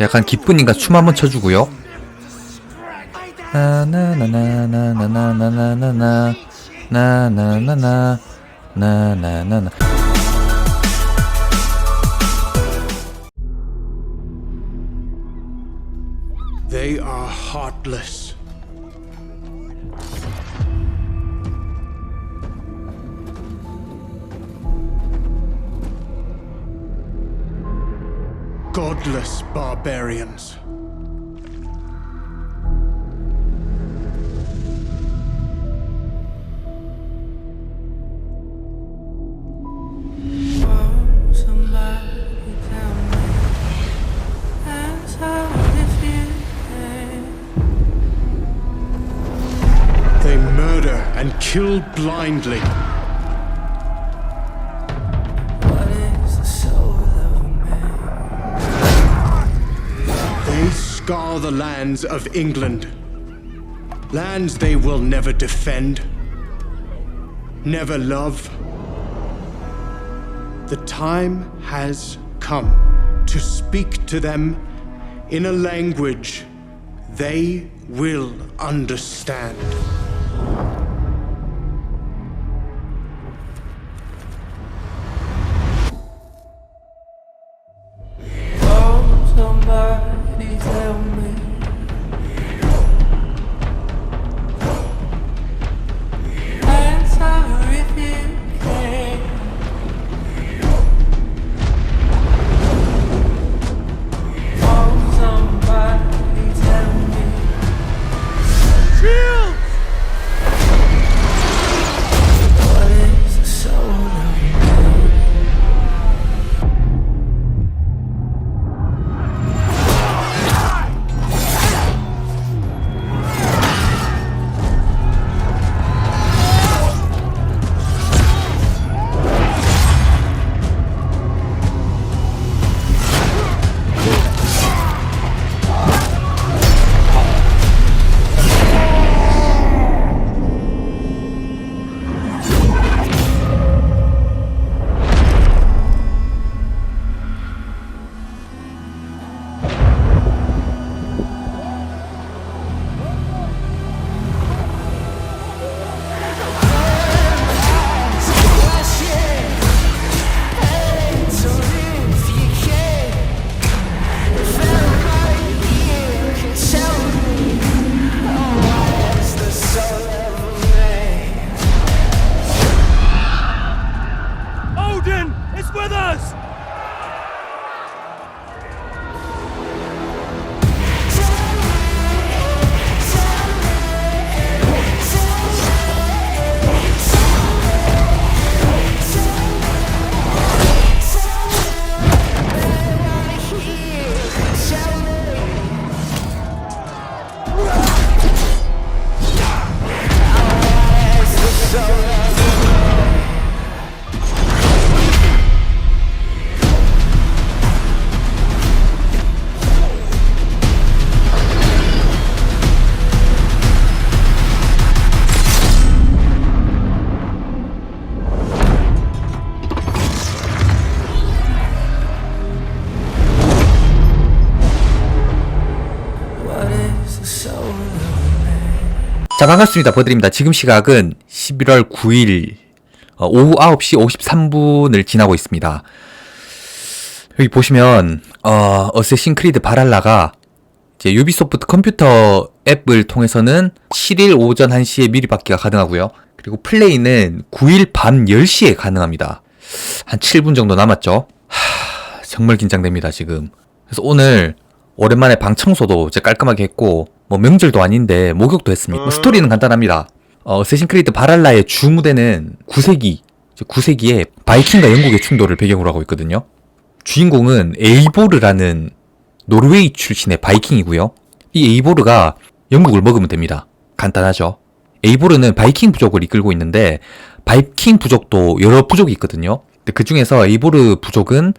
약간 기쁜인가 춤 한번 춰주고요. 나나나나나나나나나나 나나나나 나나나나 They are heartless. barbarians. They murder and kill blindly. Scar the lands of England. Lands they will never defend, never love. The time has come to speak to them in a language they will understand. 자 반갑습니다. 버드립니다. 지금 시각은 11월 9일 어, 오후 9시 53분을 지나고 있습니다. 여기 보시면 어, 어쌔신 크리드 바랄라가 이제 유비소프트 컴퓨터 앱을 통해서는 7일 오전 1시에 미리 받기가 가능하고요. 그리고 플레이는 9일 밤 10시에 가능합니다. 한 7분 정도 남았죠? 하, 정말 긴장됩니다 지금. 그래서 오늘 오랜만에 방 청소도 이제 깔끔하게 했고 뭐 명절도 아닌데 목욕도 했습니다. 뭐 스토리는 간단합니다. 어, 세신 크리드 바랄라의 주 무대는 9세기, 이제 9세기에 바이킹과 영국의 충돌을 배경으로 하고 있거든요. 주인공은 에이보르라는 노르웨이 출신의 바이킹이고요. 이 에이보르가 영국을 먹으면 됩니다. 간단하죠. 에이보르는 바이킹 부족을 이끌고 있는데 바이킹 부족도 여러 부족이 있거든요. 그 중에서 에이보르 부족은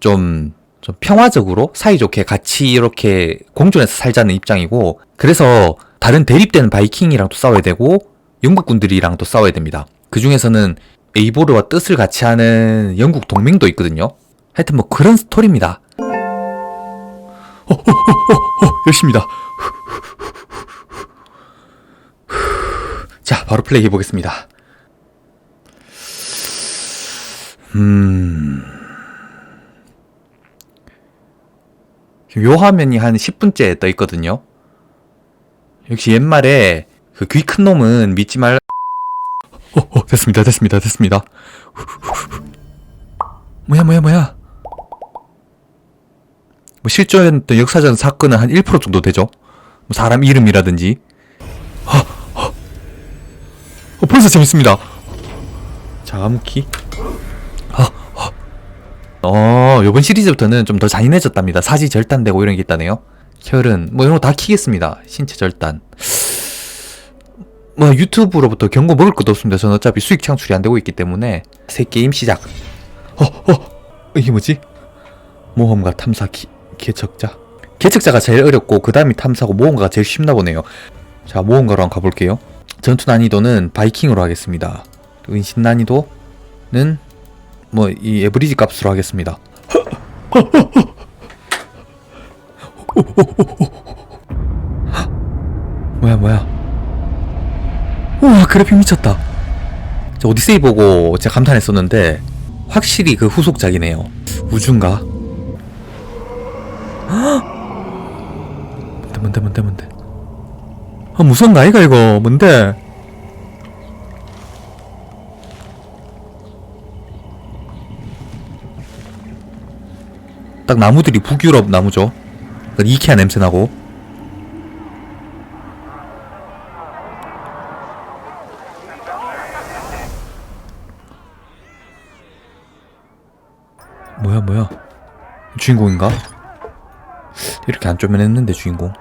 좀, 좀 평화적으로 사이좋게 같이 이렇게 공존해서 살자는 입장이고 그래서 다른 대립되는 바이킹이랑도 싸워야 되고 영국군들이랑도 싸워야 됩니다. 그 중에서는 에이보르와 뜻을 같이 하는 영국 동맹도 있거든요. 하여튼 뭐 그런 스토리입니다. 열심입니다. 자, 바로 플레이 해보겠습니다. 음. 지금 요 화면이 한 10분째 떠 있거든요. 역시 옛말에 그 귀 큰 놈은 믿지 말. 어, 어, 됐습니다, 됐습니다, 됐습니다. 뭐야, 뭐야, 뭐야. 뭐 실존했던 역사적 사건은 한 1% 정도 되죠. 뭐 사람 이름이라든지. 어, 어. 어, 벌써 재밌습니다. 자, 암키. 어, 어. 어, 요번 시리즈부터는 좀 더 잔인해졌답니다. 사지 절단되고 이런 게 있다네요. 혈은, 뭐 이런 거 다 키겠습니다. 신체 절단. 뭐 유튜브로부터 경고 먹을 것도 없습니다. 저는 어차피 수익 창출이 안 되고 있기 때문에. 새 게임 시작. 어, 어, 이게 뭐지? 모험가 탐사 기, 개척자. 개척자가 제일 어렵고 그 다음이 탐사고 모험가가 제일 쉽나 보네요. 자 모험가로 한번 가볼게요. 전투 난이도는 바이킹으로 하겠습니다. 은신 난이도는 뭐 이 에브리지 값으로 하겠습니다. 뭐야 뭐야? 우와 그래픽 미쳤다. 저 오디세이 보고 제가 감탄했었는데 확실히 그 후속작이네요. 우주인가? 뭔데 뭔데 뭔데 뭔데 아 무서운 거 아이가 이거 뭔데 딱 나무들이 북유럽 나무죠. 그 이케아 냄새 나고. 뭐야 뭐야? 주인공인가? 이렇게 안 쪼면했는데 주인공.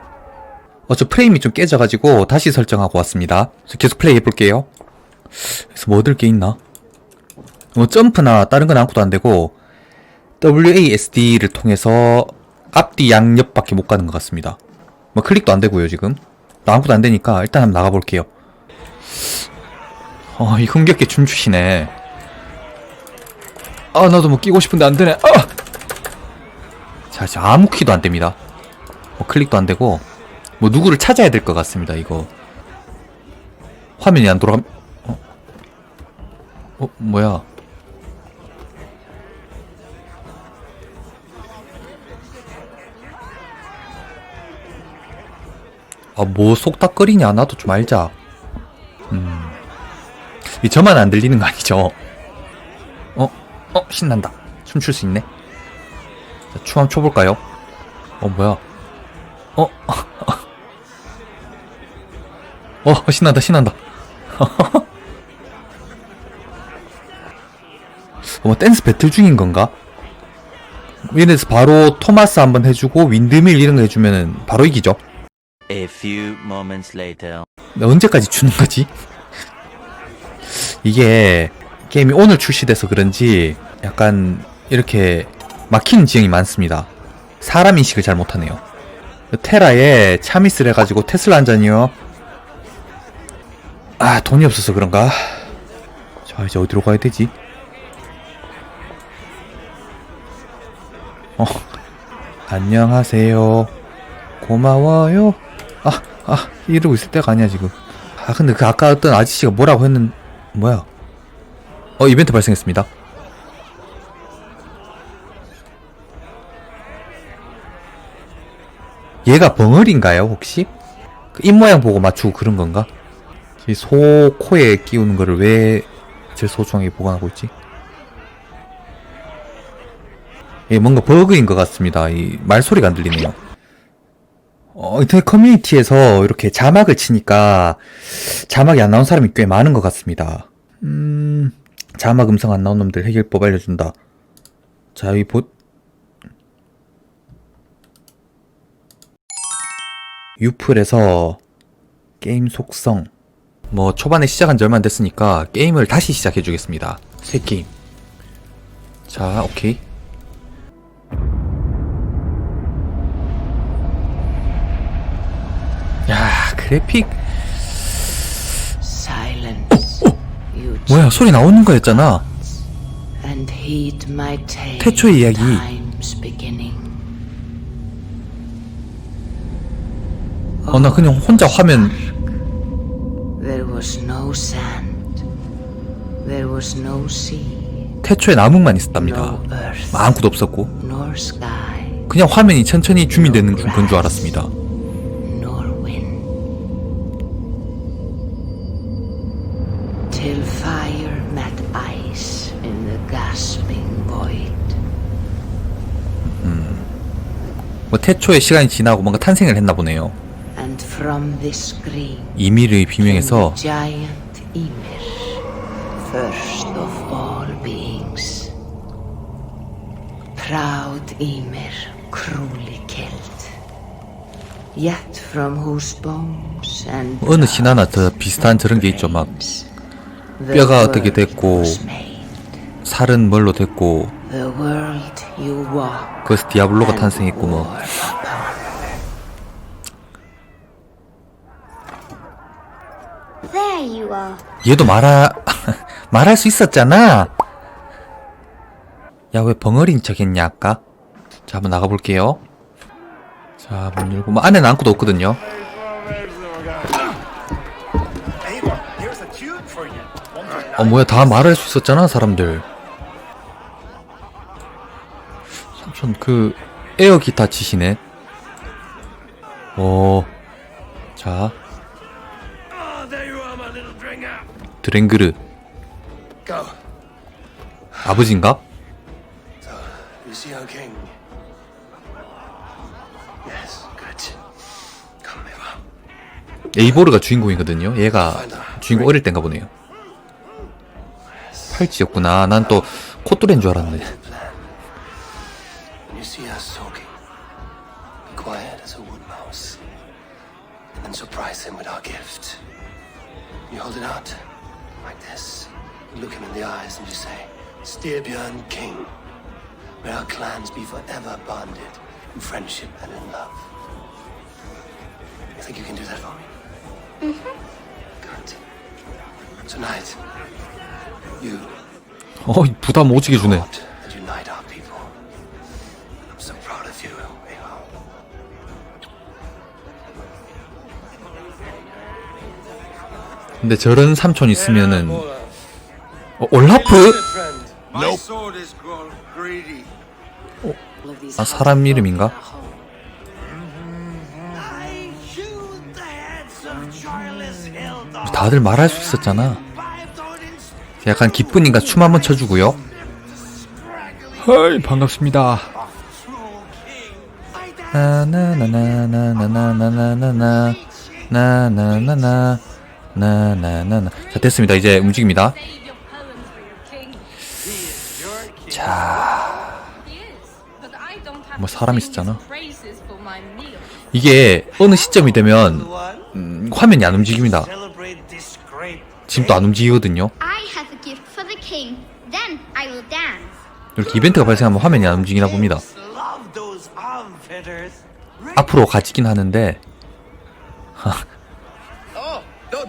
어 저 프레임이 좀 깨져가지고 다시 설정하고 왔습니다. 계속 플레이 해볼게요. 그래서 뭐 얻을 게 있나? 뭐 점프나 다른 건 아무것도 안 되고 WASD를 통해서 앞뒤 양옆밖에 못 가는 것 같습니다 뭐 클릭도 안 되고요 지금 나 아무것도 안 되니까 일단 한번 나가볼게요 어 이 흥겹게 춤추시네 아 나도 뭐 끼고 싶은데 안 되네 아! 자, 자 아무 키도 안 됩니다. 뭐 클릭도 안 되고 뭐 누구를 찾아야 될 것 같습니다. 이거 화면이 안 돌아감. 어? 어 뭐야? 아 뭐 속닥거리냐? 나도 좀 알자. 음. 이 저만 안 들리는 거 아니죠? 어? 어 신난다. 춤출 수 있네. 자, 춤 한번 춰볼까요? 어, 뭐야? 어? 어, 신난다, 신난다. 어, 댄스 배틀 중인 건가? 이래서 바로 토마스 한번 해주고 윈드밀 이런 거 해주면은 바로 이기죠. A few moments later. 언제까지 추는 거지? 이게 게임이 오늘 출시돼서 그런지 약간 이렇게 막히는 지형이 많습니다. 사람 인식을 잘 못하네요. 테라에 차미스를 해가지고 테슬라 한 잔이요. 아 돈이 없어서 그런가? 자 이제 어디로 가야 되지? 어 안녕하세요. 고마워요. 아, 아, 이러고 있을 때가 아니야, 지금. 아, 근데 그 아까 어떤 아저씨가 뭐라고 했는, 뭐야? 어, 이벤트 발생했습니다. 얘가 벙어리인가요, 혹시? 그 입모양 보고 맞추고 그런 건가? 이 소 코에 끼우는 거를 왜 제일 소중하게 보관하고 있지? 예, 뭔가 버그인 것 같습니다. 이 말소리가 안 들리네요. 어, 인터넷 커뮤니티에서 이렇게 자막을 치니까 자막이 안 나온 사람이 꽤 많은 것 같습니다. 음, 자막 음성 안 나온 놈들 해결법 알려준다. 자, 이 보, 유플에서 게임 속성. 뭐, 초반에 시작한 지 얼마 안 됐으니까 게임을 다시 시작해 주겠습니다. 새 게임. 자, 오케이. 그래픽. 뭐야, 소리 나오는 거였잖아. 태초의 이야기. 어, 나 그냥 혼자 화면. 태초에 나무만 있었답니다. 아무것도 없었고. 그냥 화면이 천천히 줌이 되는 건 줄 알았습니다. 뭐 태초에 시간이 지나고 뭔가 탄생을 했나 보네요. 이미르의 비명에서 giant Ymir, first of all beings. Proud Ymir, cruelly killed. Yet from whose bones and 어느 신화나 더 비슷한 저런 게 있죠. 막 뼈가 어떻게 됐고. 살은 뭘로 됐고 그래서 디아블로가 탄생했고 뭐. 얘도 말하 말할 수 있었잖아. 야 왜 벙어린 척했냐 아까? 자 한번 나가 볼게요. 자 문 열고 뭐 안에는 아무것도 없거든요. 어 뭐야 다 말할 수 있었잖아 사람들. 삼촌 그 에어 기타 치시네. 오. 자 little dringer. 드랭그르. 아버지인가? 에이보르가 주인공이거든요. 얘가 주인공 어릴 땐가 보네요. 팔찌였구나. 난 또 코뚜레인 줄. When then surprise him with our gift. You hold it out like this. You look him in the eyes and you say, Styrbjörn King, may our clans be forever bonded in friendship and in love. You think you can do that for me? Mm-hmm. Good. Tonight, you 어, 부담 오지게 주네. 근데 저런 삼촌 있으면은 어, 올라프? Greedy. 아 사람 이름인가? 다들 말할 수 있었잖아. 약간 기쁘니까 춤 한번 춰주고요. 헐 반갑습니다. cruel king. I dance 나나나나나나나나나나 나나나 나 나나나나 자 됐습니다. 이제 움직입니다. Save your poems for your king. 자 He is, but I don't have 뭐 to 사람 있었잖아. 이게 어느 시점이 되면 음, 화면이 안 움직입니다. celebrate this great 지금 또안 움직이거든요. 이렇게 이벤트가 발생하면 화면이 안 움직이나 봅니다. 앞으로 가지긴 하는데 Oh,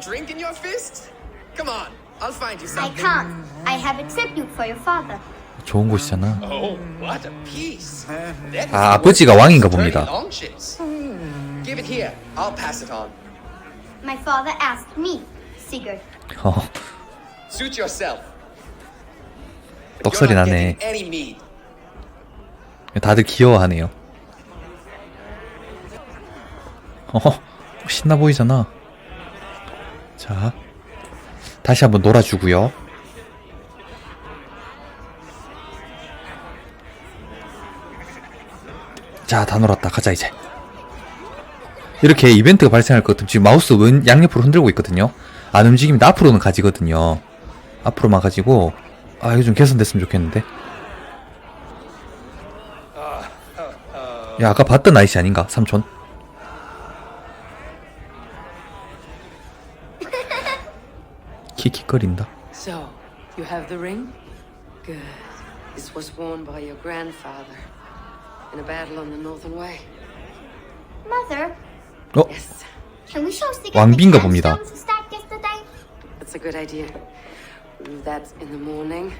drink in your fist? Come on, I'll find you I something. can't. I have a tribute for your father. 좋은 곳이잖아. Oh, what a piece. That is 아, 아버지가 worth 왕인가 30 봅니다. Longships. Give it here. I'll pass it on. My father asked me, Sigurd. 어, Suit yourself. 떡소리 You're not 나네. getting any mead. 다들 귀여워하네요. 어, 신나 보이잖아. 자, 다시 한번 놀아주고요. 자, 다 놀았다. 가자 이제. 이렇게 이벤트가 발생할 것 같으면 지금 마우스 왼 양옆으로 흔들고 있거든요. 안 움직입니다. 앞으로는 가지거든요. 앞으로만 가지고 아 이거 좀 개선됐으면 좋겠는데. 야 아까 봤던 아이씨 아닌가 삼촌? 킥킥거린다. So, you have the ring? Good. This was worn by your grandfather in a battle on the Northern Way. Mother, 어 Yes, can we show Sigurd 왕비인가 the 봅니다. gemstones we stacked yesterday? that's a good idea. We'll do that in the morning.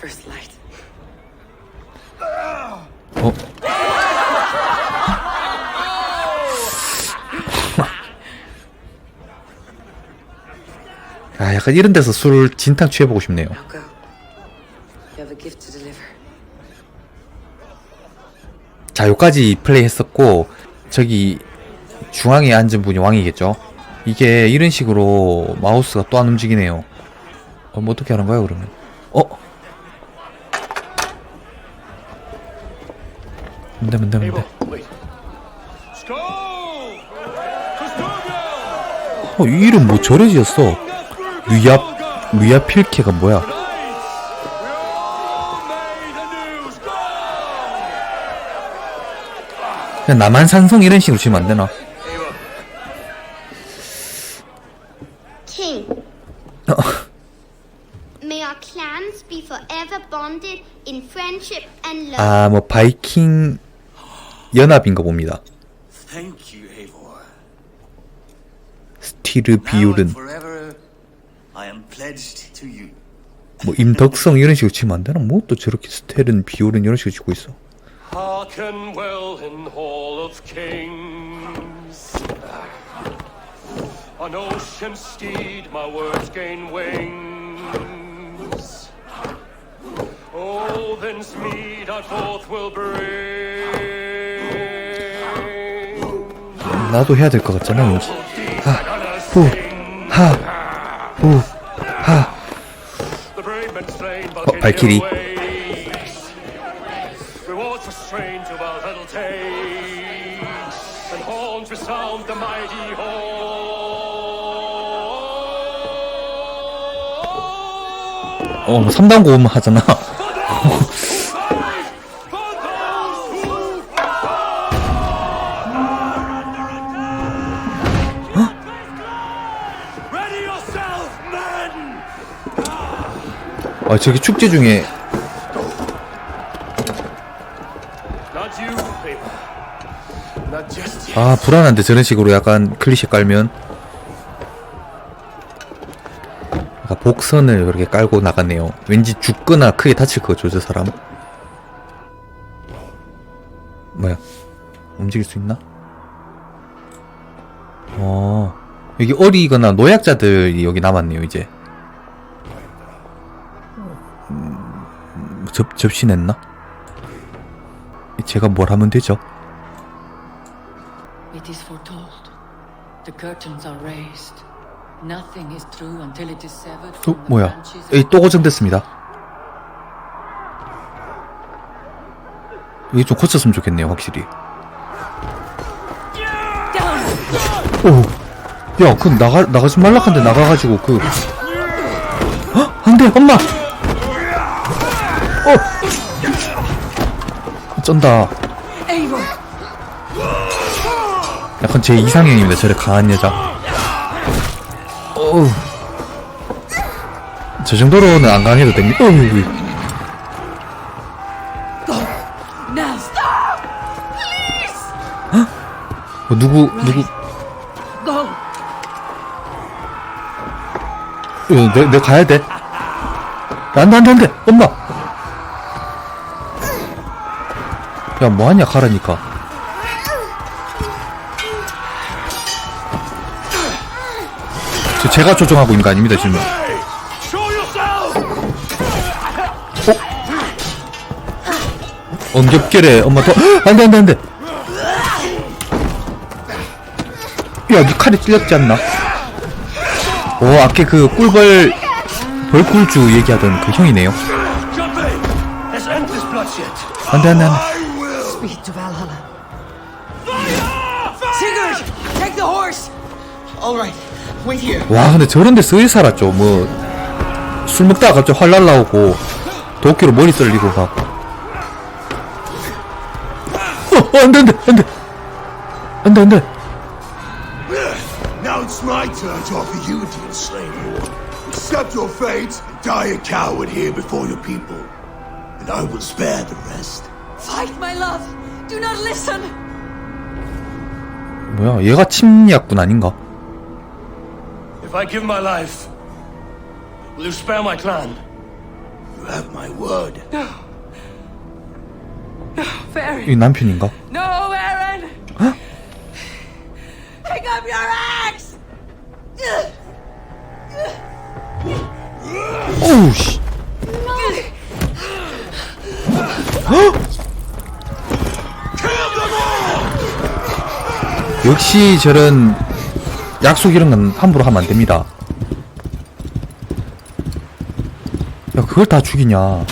First light. 약간 이런 데서 술 진탕 취해보고 싶네요. 자, 요까지 플레이 했었고, 저기, 중앙에 앉은 분이 왕이겠죠? 이게 이런 식으로 마우스가 또 안 움직이네요. 어, 뭐 어떻게 하는 거야, 그러면? 어? 안 돼, 안 돼, 안 돼. 어, 이 이름 뭐 저래 지었어? 류야, 류야 필케가 뭐야? 그냥 남한산성 이런 식으로 지으면 안 되나? King. May our clans be forever bonded in friendship and love. 아, 뭐 바이킹 연합인가 봅니다. Thank you, Eivor. 스티르 비율은 forever, I am pledged to you. 뭐 임덕성 이런 식으로 치면 안 되나? 뭐 또 저렇게 스텔은 비율은 이런 식으로 치고 있어. Hearken well in Hall of Kings. On ocean steed, my words gain wings. Oh, then mead I forth will bring. 나도 해야 될 것 같잖아, 왠지. 하, 후, 하, 후, 하. The brave men slain by 어, 발키리. ways. Rewards for strain to our little takes. And horns resound horn. 어, 3단 고음 하잖아. 아, 저기 축제 중에. 아 불안한데 저런 식으로 약간 클리셰 깔면. 약간 복선을 그렇게 깔고 나갔네요. 왠지 죽거나 크게 다칠 것 같죠 저 사람? 뭐야? 움직일 수 있나? 어. 여기 어리거나 노약자들이 여기 남았네요 이제 접, 접신했나? 제가 뭘 하면 되죠? It is foretold. The curtains are raised. Nothing is true until it is severed 어, from the 뭐야? branches of 여기 또 고정됐습니다. 여기 좀 고쳤으면 좋겠네요, 확실히. 오, 야, 그 나가 나가지 말라한데 나가가지고 그, 헉, 안돼, 엄마. 어, 쩐다. 약간 제 이상형입니다. 저래 강한 여자. 어우. 저 정도로는 안 강해도 됩니다. 어우. 어, 누구, 누구! 어, 내, 내 가야 돼. 안 돼, 안 돼, 안 돼. 엄마. 야, 뭐하냐, 가라니까. 저 제가 조종하고 있는 거 아닙니다, 지금. Yourself! 엉겹결에 엄마 더, 헉, 안 돼, 안 돼, 안 돼. 야, 니 칼이 찔렸지 않나? 오, 아까 그 꿀벌, 벌꿀주 얘기하던 그 형이네요. Jumpy! Let's end this bloodshed. 안 돼, 안 돼, 안 돼. 와 근데 저런 데 서일 살았죠 뭐 술 먹다가 갑자기 활 날라오고 도끼로 머리 썰리고 막 어, 어, 안 돼 안 돼 안 돼 안 돼 안 돼 Now it's my turn to offer you to enslave war. Accept your fate and die a coward here before your people. And I will spare the rest. Fight, my love. Do not listen. 뭐야 얘가 침략군 아닌가 If I give my life, will you spare my clan? You have my word. Fairy. 이 남편인가 No, Aaron. Pick up your axe. 오우 씨. 역시 저런 약속 이런 건 함부로 하면 안 됩니다. 야, 그걸 다 죽이냐.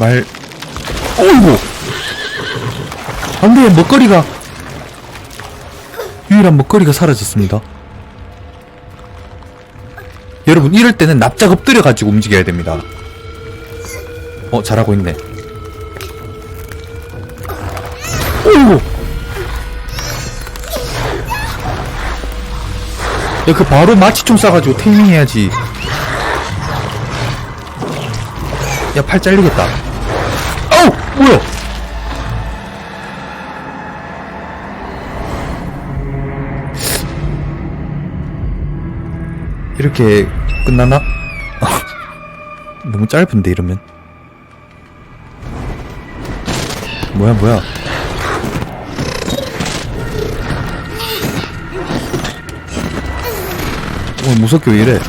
말, 어이구! 안 돼, 먹거리가, 유일한 먹거리가 사라졌습니다. 여러분, 이럴 때는 납작 엎드려가지고 움직여야 됩니다. 어, 잘하고 있네. 어이구! 야, 그 바로 마취 좀 쏴가지고 테이밍 해야지. 야, 팔 잘리겠다. 이렇게 끝나나? 너무 짧은데, 이러면. 뭐야, 뭐야. 어, 무섭게 왜 이래?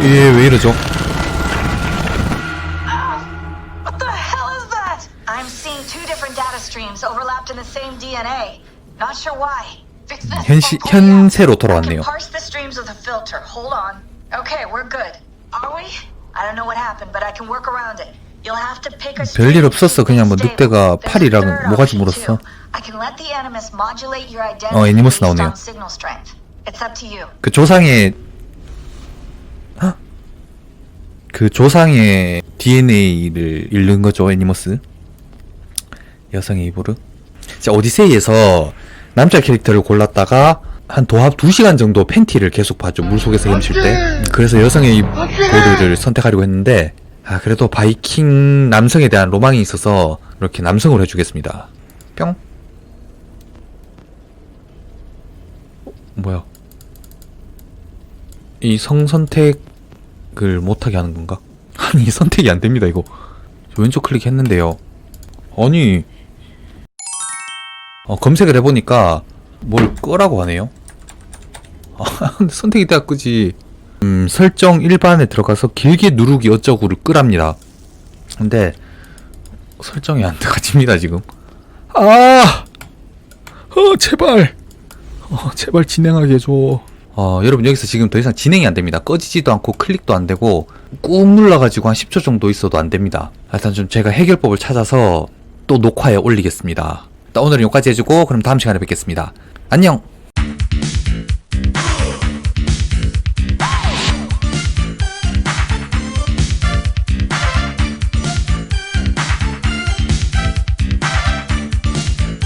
얘왜 이러죠? 현시. 현세로 돌아왔네요. parse the streams with a filter. Hold on. Okay, we're good. Are we? I don't know what happened, but I can work around it. You'll have to pick a 별일 없었어. 그냥 뭐. 늑대가 팔이랑 option, 물었어. too. I can let the animus modulate your identity 어, 애니머스 based 나오네요. on signal strength. It's up to you. 그 조상의 헉? 그 조상의 DNA를 읽는 거죠 애니머스 여성의 입으로 자 오디세이에서 남자 캐릭터를 골랐다가 한 도합 2시간 정도 팬티를 계속 봤죠 물속에서 헤엄칠 때 그래서 여성의 입으로를 선택하려고 했는데 아 그래도 바이킹 남성에 대한 로망이 있어서 이렇게 남성으로 해주겠습니다. 뿅. 어, 뭐야? 이 성 선택을 못하게 하는 건가? 아니 선택이 안 됩니다 이거. 저 왼쪽 클릭했는데요. 아니 어, 검색을 해보니까 뭘 끄라고 하네요. 아 선택이 돼야 끄지. 음 설정 일반에 들어가서 길게 누르기 어쩌고를 끄랍니다. 근데 설정이 안 들어가집니다 지금. 아! 어, 제발! 어, 제발 진행하게 해줘. 어, 여러분 여기서 지금 더 이상 진행이 안 됩니다. 꺼지지도 않고 클릭도 안 되고 꾹 눌러가지고 한 10초 정도 있어도 안 됩니다. 일단 좀 제가 해결법을 찾아서 또 녹화에 올리겠습니다. 오늘은 여기까지 해주고 그럼 다음 시간에 뵙겠습니다. 안녕!